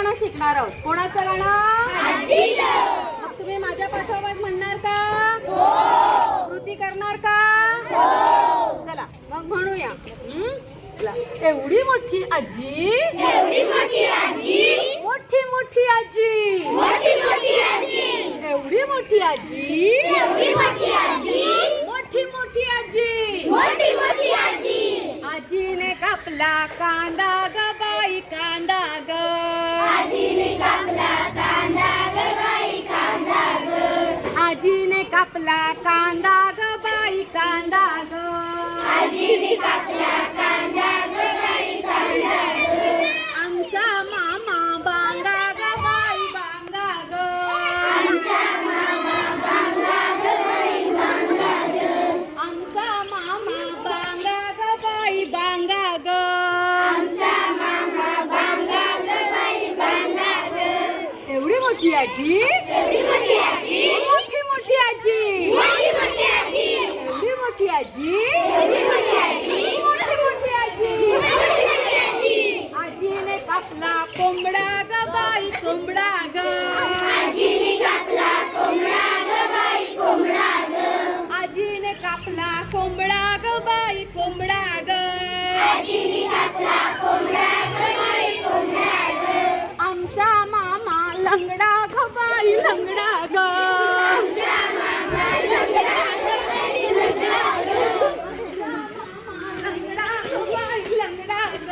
गाणं शिकणार आहोत. कोणाचं गाणं? मग तुम्ही माझ्या पाठोपाठ म्हणणार का? कृती करणार का? चला मग म्हणूया. हं? एवढी मोठी आजी? एवढी मोठी आजी. मोठी मोठी आजी. मोठी मोठी आजी. एवढी मोठी आजी? एवढी मोठी आजी. मोठी मोठी आजी? मोठी मोठी आजी. आजीने कापला कांदा आजीने कापला कांदा ग बाई कांदा ग. आजीने कापला कांदा ग बाई कांदा ग. आमचा मामा बांगा ग बाई बांगा ग. आमचा मामा बांगा ग बाई बांगा ग. आमचा मामा बांगा ग बाई बांगा ग. आमचा मामा बांगा ग बाई बांगा ग. एवढी मोठी आजी? एवढी मोठी आजी? आजी मोठी मोठी आजी. एवढी मोठी आजी. एवढी मोठी आजी मोठी मोठी मोठी आजी. आजीने कापला कोंबडा ग बाई कोंबडा ग आजीने कापला कोंबडा ग बाई कोंबडा ग. आजीने कापला कोंबडा ग बाई कोंबडा ग. आजीने कापला कोंबडा ग बाई कोंबडा ग आमचा मामा लंगडा ग बाई लंगडा ग आमचा मामा लंगडा ग बाई लंगडा ग लंगडा ग बाई लंगडा ग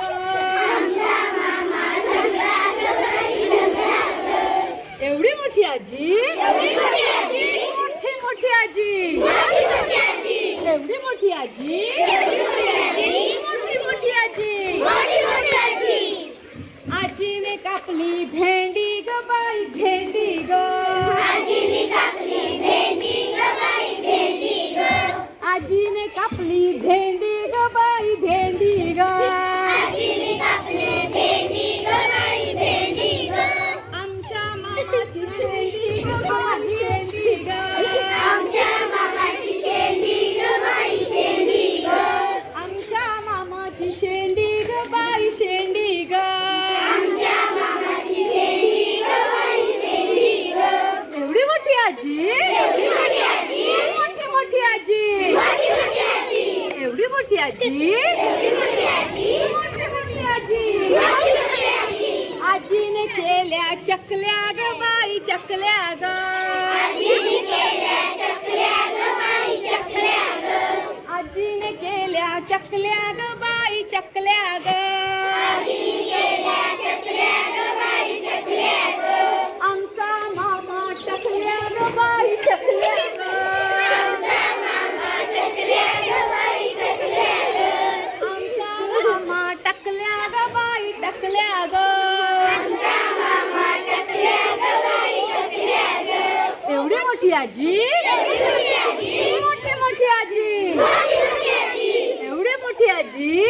आमचा मामा लंगडा ग बाई लंगडा ग एवढी मोठी आजी एवढी मोठी आजी मोठी मोठी आजी मोठी मोठी आजी एवढी मोठी आजी? मोठी आजी मोठी मोठी आजी आजीने कापली भेंडी ग बाई भेंडी ग. आजीने कापली भेंडी ग बाई भेंडी मोठी आजी एवढी मोठी आजी मोठी मोठी आजी मोठी मोठी आजी? आजीने केल्या चकल्या ग बाई चकल्या ग. आजीने केल्या चकल्या ग बाई चकल्या ग. टकल्या ग. एवढी मोठी आजी? मोठी मोठी आजी. एवढी मोठी आजी?